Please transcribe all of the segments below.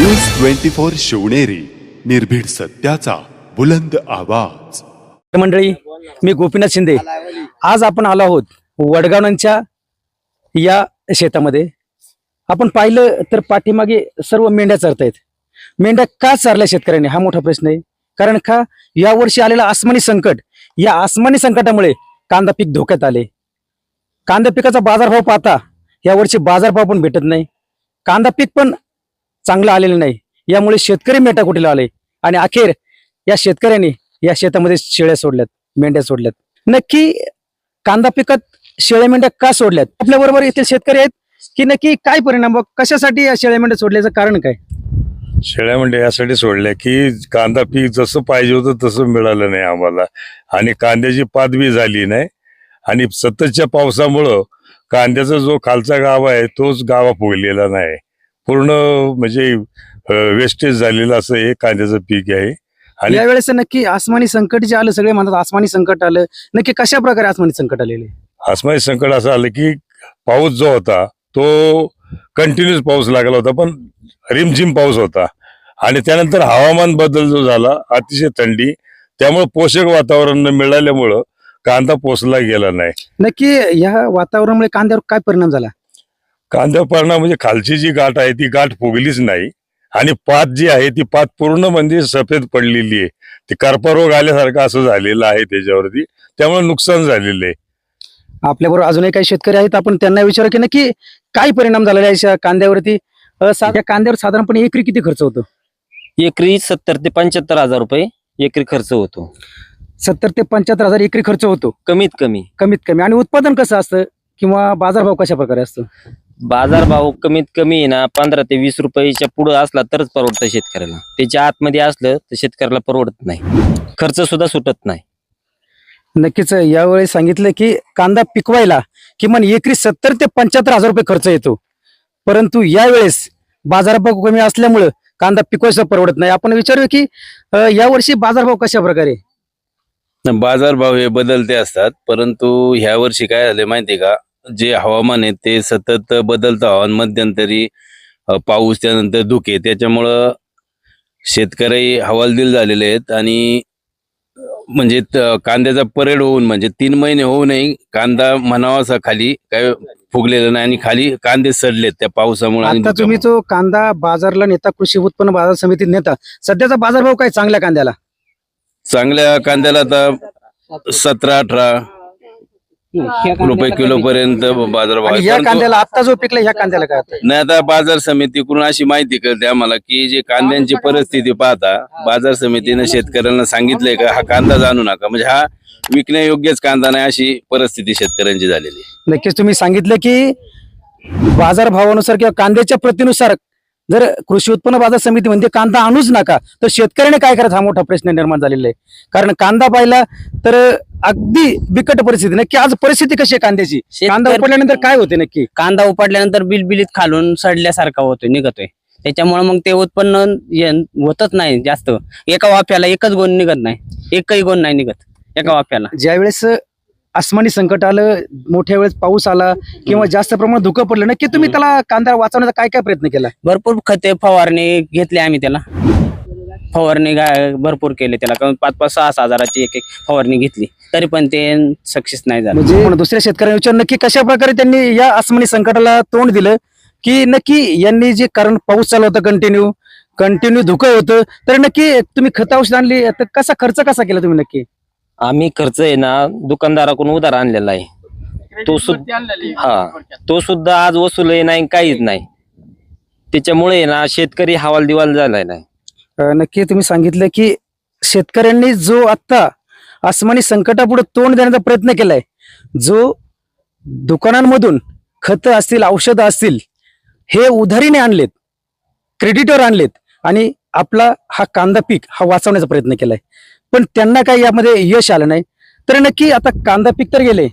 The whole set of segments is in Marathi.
न्यूज ट्वेंटी फोर शिवनेरी निर्भीड सत्याचा बुलंद आवाज. मंडळी मी गोपीनाथ शिंदे. आज आपण आलो आहोत वडगावांच्या या शेतामध्ये. आपण पाहिलं तर पाठीमागे सर्व मेंढ्या चरतायत. मेंढ्या का चारल्या शेतकऱ्यांनी? हा मोठा प्रश्न आहे. कारण का यावर्षी आलेला आसमानी संकट या आसमानी संकटामुळे कांदा पीक धोक्यात आले. कांदा पिकाचा बाजारभाव पाहता यावर्षी बाजारभाव पण भेटत नाही. कांदा पीक पण चांगलं आलेलं नाही. यामुळे शेतकरी मेटाकुटीला आले आणि अखेर या शेतकऱ्यांनी या शेतामध्ये शेळ्या सोडल्यात मेंढ्या सोडल्यात. नक्की कांदा पिकात शेळ्या मेंढ्या का सोडल्यात? आपल्या बरोबर येथील शेतकरी आहेत की नक्की काय परिणाम कशासाठी या शेळ्या मेंढ्या सोडल्याचं कारण काय? शेळ्या मेंढ्या यासाठी सोडल्या की कांदा पीक जसं पाहिजे होतं तसं मिळालं नाही आम्हाला. आणि कांद्याची पादवी झाली नाही. आणि सततच्या पावसामुळं कांद्याचा जो खालचा गाव आहे तोच गावा फुगलेला नाही. पूर्ण म्हणजे वेस्टेज झालेलं असं हे कांद्याचं पीक आहे. आणि यावेळेस नक्की आसमानी संकट जे आलं सगळे म्हणतात आसमानी संकट आलं. नक्की कशा प्रकारे आसमानी संकट आलेले? आसमानी संकट असं आलं की पाऊस जो होता तो कंटिन्युअस पाऊस लागला होता पण रिमझिम पाऊस होता. आणि त्यानंतर हवामान बदल जो झाला अतिशय थंडी त्यामुळे पोषक वातावरण मिळाल्यामुळं कांदा पोचला गेला नाही. नक्की या वातावरणामुळे कांद्यावर काय परिणाम झाला? कांदा परिणाम म्हणजे खालची जी गाठ आहे ती गाठ फुगलीच नाही. आणि पात जी आहे ती पात पूर्ण म्हणजे सफेद पडलेली आहे. ती कर्परोग आल्यासारखं असं झालेलं आहे त्याच्यावरती. त्यामुळे नुकसान झालेलं आहे. आपल्याबरोबर अजूनही काही शेतकरी आहेत. आपण त्यांना विचारू की नक्की काय परिणाम झालेला आहे या कांद्यावरती? अ, सा- या कांद्यावर साधारणपणे एकरी किती खर्च होतो? एकरी सत्तर ते पंच्याहत्तर हजार रुपये एकरी खर्च होतो. सत्तर ते पंच्याहत्तर हजार एकरी खर्च होतो. कमीत कमी. कमीत कमी. आणि उत्पादन कसं असतं? किंवा बाजारभाव कशा प्रकारे असतो? बाजारभाव कमीत कमी आहे ना पंधरा ते वीस रुपयाच्या पुढे असला तरच परवडतं शेतकऱ्याला. त्याच्या आतमध्ये असलं तर शेतकऱ्याला परवडत नाही. खर्च सुद्धा सुटत नाही. नक्कीच यावेळी सांगितलं की कांदा पिकवायला किमान एकरी सत्तर ते पंच्याहत्तर हजार रुपये खर्च येतो. परंतु यावेळेस बाजारभाव कमी असल्यामुळं कांदा पिकवायचा परवडत नाही. आपण विचारूया की यावर्षी बाजारभाव कशा प्रकारे बाजारभाव हे बदलते असतात परंतु ह्या वर्षी काय झाले माहितीये का? जे हवामान आहे ते सतत बदलतं हवामान. मध्यंतरी पाऊस त्यानंतर धुके. त्याच्यामुळं शेतकरी हवालदिल झालेले आहेत आणि म्हणजे कांद्याचा परेड होऊन म्हणजे तीन महिने होऊ नये. कांदा म्हणावा असा खाली काय फुगलेला नाही आणि खाली कांदे सडलेत त्या पावसामुळे आता तुम्ही. तो कांदा बाजारला नेता कृषी उत्पन्न बाजार समितीत नेता. सध्याचा बाजारभाव काय चांगल्या कांद्याला? चांगल्या कांद्याला आता सतरा अठरा रुपये किलो पर्यंत बाजारभाव आणि आहे. या कांद्याला आता जो पिकला ह्या कांद्याला काय आता? नाही आता बाजार समितीकडून अशी माहिती कळते आम्हाला की जे कांद्यांची परिस्थिती पाहता बाजार समितीने शेतकऱ्यांना सांगितलंय. का हा कांदा जाणू नका. म्हणजे हा विकण्यायोग्यच कांदा नाही अशी परिस्थिती शेतकऱ्यांची झालेली आहे. नक्कीच तुम्ही सांगितलं की बाजारभावानुसार किंवा कांद्याच्या प्रतीनुसार जर कृषी उत्पन्न बाजार समिती म्हणजे कांदा आणूच नका तर शेतकऱ्याने काय करायचं? हा मोठा प्रश्न निर्माण झालेला आहे. कारण कांदा पाहिला तर अगदी बिकट परिस्थिती. नक्की आज परिस्थिती कशी आहे कांद्याची? कांदा उपडल्यानंतर काय होते नक्की? कांदा उपडल्यानंतर बिलबिलीत खालून सडल्यासारखा होतोय निघतोय. त्याच्यामुळे मग ते उत्पन्न ये- होतच नाही जास्त. एका वाफ्याला एकच गोण निघत नाही. एकही गोण नाही निघत. एका वाफ्याला. ज्यावेळेस आसमानी संकट आलं मोठ्या वेळेस पाऊस आला किंवा जास्त प्रमाणात धुकं पडलं नक्की तुम्ही त्याला कांदा वाचवण्याचा काय काय प्रयत्न केला? भरपूर खते फवारणी घेतली आम्ही त्याला. फवारणी गा- भरपूर केले त्याला. कमी पाच पाच सहा सहा हजाराची एक एक फवारणी घेतली. तरी पण ते सक्सेस नाही झालं. म्हणजे पण दुसऱ्या शेतकऱ्यांना विचार नक्की कशा प्रकारे त्यांनी या आसमानी संकटाला तोंड दिलं की नक्की यांनी जे कारण पाऊस चालू होता कंटिन्यू कंटिन्यू धुकं होतं तर नक्की तुम्ही खत औषध आणली तर कसा खर्च कसा केला तुम्ही नक्की? आम्ही खर्च आहे ना दुकानदाराकडून उधार आणलेला आहे. तो सुद्धा हा तो सुद्धा आज वसूल आहे नाही काहीच नाही. त्याच्यामुळे आहे ना शेतकरी हवाल दिवाल झालाय नाही. नक्की तुम्ही सांगितलं की शेतकऱ्यांनी जो आत्ता आसमानी संकटापुढे तोंड देण्याचा प्रयत्न केलाय जो दुकानांमधून खतं असतील औषधं असतील हे उधारीने आणलेत क्रेडिटवर आणलेत आणि आपला हा कांदा पीक हा वाचवण्याचा प्रयत्न केलाय. पण त्यांना काही यामध्ये यश आलं नाही. तर नक्की आता कांदा पीक तर गेले.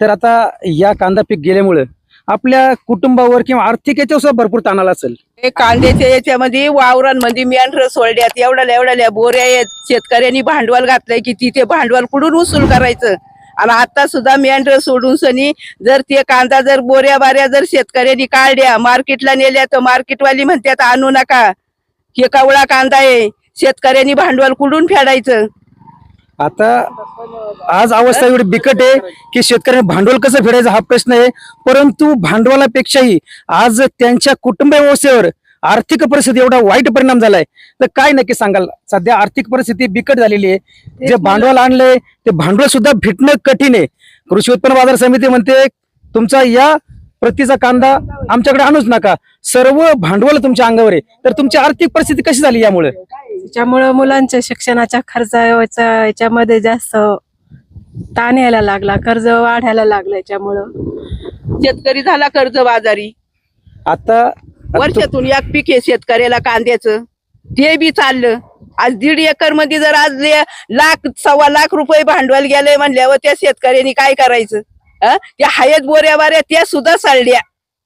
तर आता या कांदा पीक गेल्यामुळं आपल्या कुटुंबावर किंवा आर्थिक याच्यावर सुद्धा भरपूर ताणाला असेल. हे कांद्याच्या याच्यामध्ये वावरांमध्ये म्हणजे मेंढर सोडल्यात एवढ्या एवढ्या बोऱ्या आहेत. शेतकऱ्यांनी भांडवल घातलंय की तिथे भांडवल कुठून वसूल करायचं? आणि आता सुद्धा मेंढर सोडून सनी जर ते कांदा जर बोऱ्या बाऱ्या जर शेतकऱ्यांनी काढल्या मार्केटला नेल्या तर मार्केटवाली म्हणतात आणू नका. हे कवळा कांदा आहे. शेतकऱ्यांनी भांडवल कुठून फेडायचं? आता आज अवस्था एवढी बिकट आहे की शेतकऱ्यांनी भांडवल कसं फेडायचं हा प्रश्न आहे. परंतु भांडवलापेक्षाही आज त्यांच्या कुटुंब व्यवस्थेवर आर्थिक परिस्थिती एवढा वाईट परिणाम झालाय. तर काय नक्की सांगाल? सध्या आर्थिक परिस्थिती बिकट झालेली आहे. जे भांडवल आणलंय ते भांडवल सुद्धा भेटणं कठीण आहे. कृषी उत्पन्न बाजार समिती म्हणते तुमचा या प्रतीचा कांदा आमच्याकडे आणूच नका. सर्व भांडवल तुमच्या अंगावर आहे. तर तुमची आर्थिक परिस्थिती कशी झाली यामुळे? त्याच्यामुळं मुलांच्या शिक्षणाच्या खर्चाच्या याच्यामध्ये जास्त ताण यायला लागला कर्ज वाढायला लागलं याच्यामुळं. शेतकरी झाला कर्ज बाजारी. आता वर्षातून एक पीक आहे शेतकऱ्याला कांद्याचं. ते बी चाललं. आज दीड एकरमध्ये जर आज ले- लाख सव्वा लाख रुपये भांडवल गेले म्हणल्यावर त्या शेतकऱ्यांनी काय करायचं? अं? त्या हयत बोऱ्या बाऱ्या त्या सुद्धा सळल्या.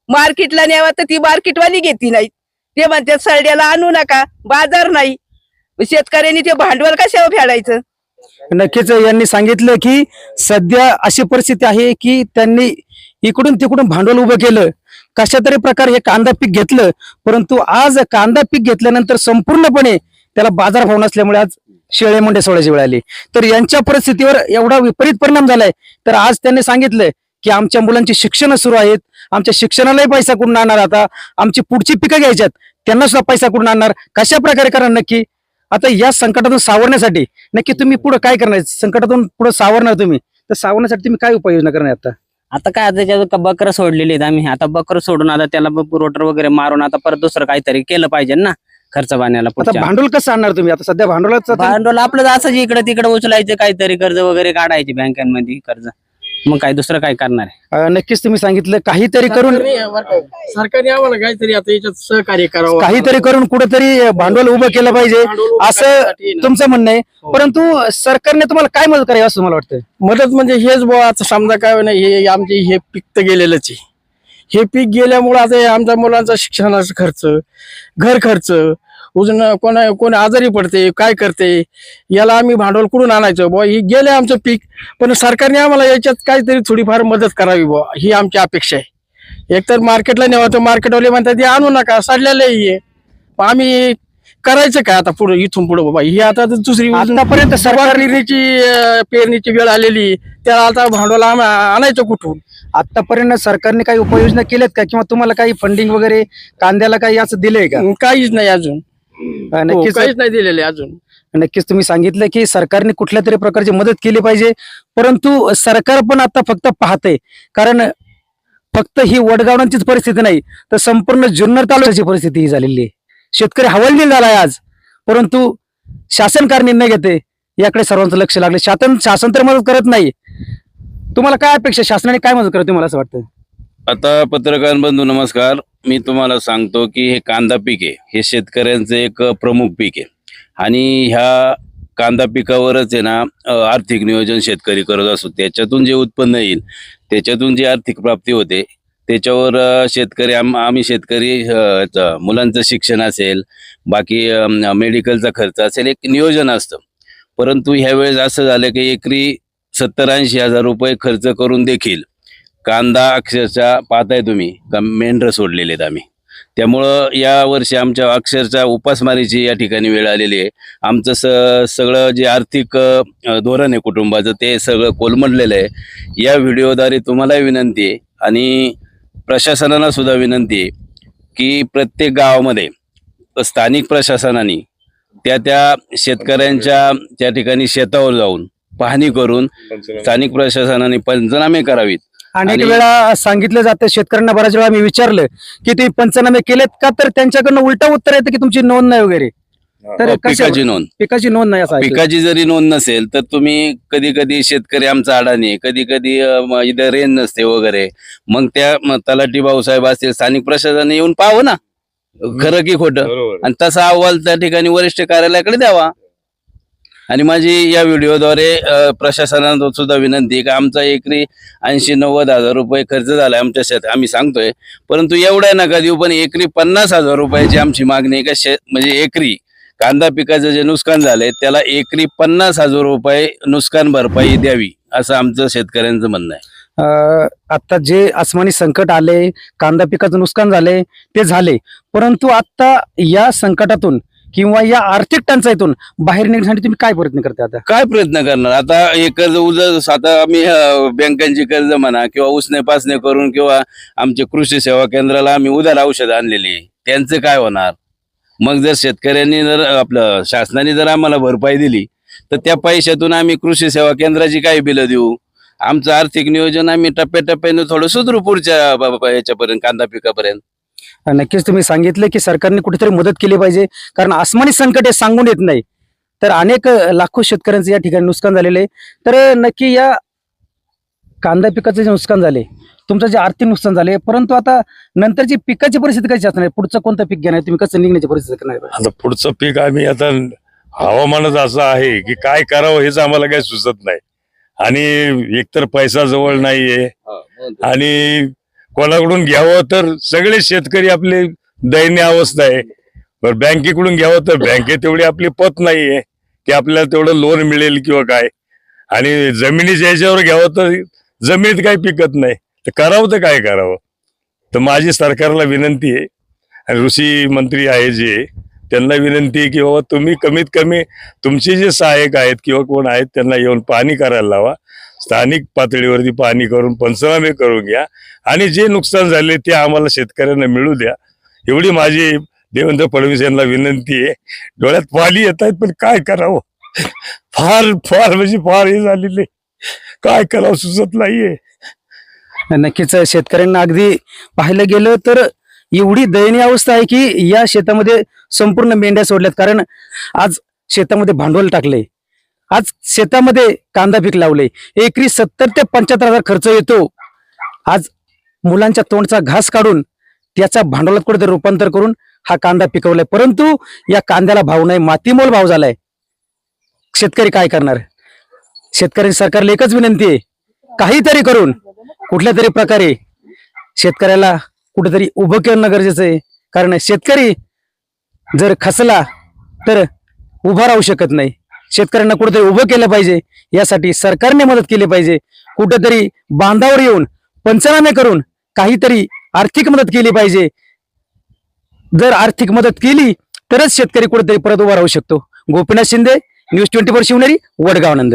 मार्केटला न्यावा तर ती मार्केटवाली घेती नाही ते म्हणतात सळड्याला आणू नका बाजार नाही. शेतकऱ्यांनी ते भांडवल कशावर फेडायचं? नक्कीच यांनी सांगितलं की सध्या अशी परिस्थिती आहे की त्यांनी इकडून तिकडून भांडवल उभं केलं. कशा तरी प्रकारे हे कांदा पीक घेतलं परंतु आज कांदा पीक घेतल्यानंतर संपूर्णपणे त्याला बाजारभाव नसल्यामुळे आज शेळे मुंडे सोडायची वेळ आली. तर यांच्या परिस्थितीवर एवढा विपरीत परिणाम झालाय. तर आज त्यांनी सांगितलंय की आमच्या मुलांची शिक्षण सुरू आहेत. आमच्या शिक्षणालाही पैसा कुठून आणणार आता? आमची पुढची पिकं घ्यायच्यात. त्यांना सुद्धा पैसा कुठून आणणार? कशा प्रकारे करणार नक्की? आता या संकटातून सावरण्यासाठी नक्की तुम्ही पुढे काय करणार? संकटातून पुढे सावरणार तुम्ही. तर सावरण्यासाठी तुम्ही काय उपाययोजना करणार आता? आता काय आता त्याच्यात बकरं सोडलेली आहेत आम्ही आता बकरं सोडून आता त्याला रोटर वगैरे मारून आता परत दुसरं काहीतरी केलं पाहिजे ना खर्च पाण्याला आता भांडवल कसं आणणार तुम्ही? आता सध्या भांडवलाचं भांडवल आपलं असं इकडे तिकडे उचलायचं काहीतरी कर्ज वगैरे काढायचे बँकांमध्ये कर्ज. मग काय दुसरं काय करणार आहे? अं, नक्कीच तुम्ही सांगितलं काहीतरी करून सरकारने आम्हाला काहीतरी आता याच्यात सहकार्य करावं. काहीतरी करून कुठेतरी भांडवल उभं केलं पाहिजे. भांडवल उभं असं करण्यासाठी ना. तुमचं म्हणणं आहे. हो. परंतु सरकारने तुम्हाला काय मदत करावी असं मला वाटतं मदत म्हणजे हेच बुवा आता समजा काय नाही हे आमचे हे पीक तर गेलेलंच आहे. हे पीक गेल्यामुळे आता हे आमच्या मुलांचा शिक्षणाचा खर्च घर खर्च अजून कोणा कोणी आजारी पडते काय करते याला आम्ही भांडवल कुठून आणायचं बुवा? ही गेले आमचं पीक पण सरकारने आम्हाला याच्यात काहीतरी थोडीफार मदत करावी बुवा ही आमची अपेक्षा आहे. एकतर मार्केटला नेवा तर मार्केटवाले म्हणतात हे आणू नका सडलेलं आहे आम्ही करायचं काय आता पुढे इथून पुढे बाबा? ही आता दुसरी आतापर्यंत सरकार पेरणीची पेरणीची वेळ आलेली त्याला आता भांडवल आणायचं कुठून? आतापर्यंत सरकारने काही उपाययोजना केल्यात का? किंवा तुम्हाला काही फंडिंग वगैरे कांद्याला काही असं दिलंय का? काहीच नाही अजून. नक्कीच काहीच नाही दिलेले अजून. नक्कीच तुम्ही सांगितलं की सरकारने कुठल्या तरी प्रकारची मदत केली पाहिजे. परंतु सरकार पण आता फक्त पाहते कारण फक्त ही वडगावांचीच परिस्थिती नाही तर संपूर्ण जुन्नर तालुक्याची परिस्थिती ही झालेली आहे. शेतकरी हवालदिल झालाय आज. परंतु शासन काय निर्णय घेते याकडे सर्वांचं लक्ष लागले. शासन शासन तर मदत करत नाही. तुम्हाला काय अपेक्षा? शासनाने काय मदत करते मला असं वाटतं? आता पत्रकार बंधू नमस्कार. मी तुम्हाला सांगतो की हे कांदा पीक आहे. हे शेतकऱ्यांचं एक प्रमुख पीक आहे. आणि ह्या कांदा पिकावरच आहे ना आर्थिक नियोजन शेतकरी करत असतो. त्याच्यातून जे उत्पन्न येईल त्याच्यातून जी आर्थिक प्राप्ती होते त्याच्यावर शेतकरी आम आम्ही शेतकरी मुलांचं शिक्षण असेल बाकी मेडिकलचा खर्च असेल एक नियोजन असतं. परंतु ह्यावेळेस असं झालं की एकरी सत्तर ऐंशी हजार रुपये खर्च करून देखील कांदा अक्षरशः पाहताय तुम्ही का मेंढरं सोडलेले आहेत आम्ही. त्यामुळं या वर्षी आमच्या अक्षरशः उपासमारीची या ठिकाणी वेळ आलेली आहे. आमचं स सगळं जे आर्थिक धोरण आहे कुटुंबाचं ते सगळं कोलमडलेलं आहे. या व्हिडिओद्वारे तुम्हालाही विनंती आहे आणि प्रशासनाला सुद्धा विनंती आहे की प्रत्येक गावामध्ये स्थानिक प्रशासनाने त्या त्या शेतकऱ्यांच्या त्या ठिकाणी शेतावर जाऊन पाहणी करून स्थानिक प्रशासनाने पंचनामे करावीत. अनेक आणि- वेळा सांगितलं जातं शेतकऱ्यांना बऱ्याच वेळा मी विचारलं की तुम्ही पंचनामे केलेत का? तर त्यांच्याकडनं उलट उत्तर येतं की तुमची नोंद नाही वगैरे. तर अ, कशावर? पिकाची नोंद. पिकाची नोंद नाही असं. पिकाची जरी नोंद नसेल तर तुम्ही कधी कधी शेतकरी आमचा अडाणी कधी कधी इथं रेंज नसते वगैरे. मग त्या म, तलाठी भाऊसाहेब असतील स्थानिक प्रशासन येऊन पाहावं ना. खरं की खोटं. आणि तसा अहवाल त्या ठिकाणी वरिष्ठ कार्यालयाकडे द्यावा. आणि माझी या व्हिडिओद्वारे अ, प्रशासनाला सुद्धा विनंती आहे का आमचा एकरी ऐंशी नव्वद हजार रुपये खर्च झालाय आमच्या शेत आम्ही सांगतोय. परंतु एवढ्या नका देऊ पण एकरी पन्नास हजार रुपयाची आमची मागणी आहे का शेत म्हणजे एकरी कांदा पिकाचं जे नुकसान झालंय त्याला एकरी पन्नास हजार रुपये नुकसान भरपाई द्यावी असं आमचं शेतकऱ्यांचं म्हणणं आहे. आत्ता आता जे आसमानी संकट आले कांदा पिकाचं नुकसान झाले ते झाले. परंतु आता या संकटातून किंवा या आर्थिक टंचाईतून बाहेर निघण्यासाठी तुम्ही काय प्रयत्न करता आता? काय प्रयत्न करणार? आता हे कर्ज उज आता आम्ही अं, बँकांची कर्ज म्हणा किंवा उसने पासने करून किंवा आमच्या कृषी सेवा केंद्राला आम्ही उधार औषध आणलेली त्यांचं काय होणार? मग जर शेतकऱ्यांनी जर आपलं शासनाने जर आम्हाला भरपाई दिली तर त्या पैशातून आम्ही कृषी सेवा केंद्राची काय बिलं देऊ. आमचं आर्थिक नियोजन आम्ही टप्प्याटप्प्याने थोडं सुधरू पुढच्या ब- ब- याच्यापर्यंत कांदा पिकापर्यंत. नक्कीच तुम्ही सांगितलं की सरकारने कुठेतरी मदत केली पाहिजे कारण आसमानी संकट हे सांगून येत नाही तर अनेक लाखो शेतकऱ्यांचं या ठिकाणी नुकसान झालेलं आहे तर नक्की या कांदा पिकाचं जे नुकसान झाले तुमचं जे आर्थिक नुकसान झाले परंतु आता नंतरची पिकाची परिस्थिती कशी असणार आहे? पुढचं कोणतं पीक घेणार? तुम्ही कसं निघण्याची परिस्थिती करणार? आता पुढचं पीक आम्ही आता हवामानच असं आहे की काय करावं हेच आम्हाला काही सुचत नाही आणि एकतर पैसा जवळ नाहीये आणि कोणाकडून घ्यावं तर सगळे शेतकरी आपले दयनीय अवस्था आहे. बरं बँकेकडून घ्यावं तर बँकेत तेवढी आपली पत नाहीये की आपल्याला तेवढं लोन मिळेल किंवा काय. आणि जमिनीच्या याच्यावर घ्यावं तर जमिनीत काही पिकत नाही. तर करावं तर काय करावं? तर माझी सरकारला विनंती आहे आणि ऋषी मंत्री आहे जे त्यांना विनंती आहे की बाबा तुम्ही कमीत कमी तुमचे जे सहाय्यक आहेत किंवा कोण आहेत त्यांना येऊन पाहणी करायला लावा. स्थानिक पातळीवरती पाहणी करून पंचनामे करून घ्या. आणि जे नुकसान झाले ते आम्हाला शेतकऱ्यांना मिळू द्या. एवढी माझी देवेंद्र फडणवीस यांना विनंती आहे. डोळ्यात पाणी येत आहेत पण काय करावं? फार फार म्हणजे फार हे झालेले. काय करावं? सुचत नाहीये. नक्कीच शेतकऱ्यांना अगदी पाहिलं गेलं तर एवढी दयनीय अवस्था आहे की या शेतामध्ये संपूर्ण मेंढ्या सोडल्यात. कारण आज शेतामध्ये भांडवल टाकले आज शेतामध्ये कांदा पीक लावले एकरी सत्तर ते पंच्याहत्तर हजार खर्च येतो. आज मुलांच्या तोंडचा घास काढून त्याचा भांडवलात कुठेतरी रूपांतर करून हा कांदा पिकवलाय. परंतु या कांद्याला भाव नाही मातीमोल भाव झालाय. शेतकरी काय करणार? शेतकरी सरकारला एकच विनंती आहे काहीतरी करून कुठल्या तरी प्रकारे शेतकऱ्याला कुठेतरी उभं करणं गरजेचं आहे. कारण शेतकरी जर खसला तर उभा राहू शकत नाही. शेतकऱ्यांना कुठेतरी उभं केलं पाहिजे. यासाठी सरकारने मदत केली पाहिजे. कुठेतरी बांधावर येऊन पंचनामे करून काहीतरी आर्थिक मदत केली पाहिजे. जर आर्थिक मदत केली तरच शेतकरी कुठेतरी परत उभा राहू शकतो. Gopinath Shinde news twenty four Shivneri Vadgaon नंद.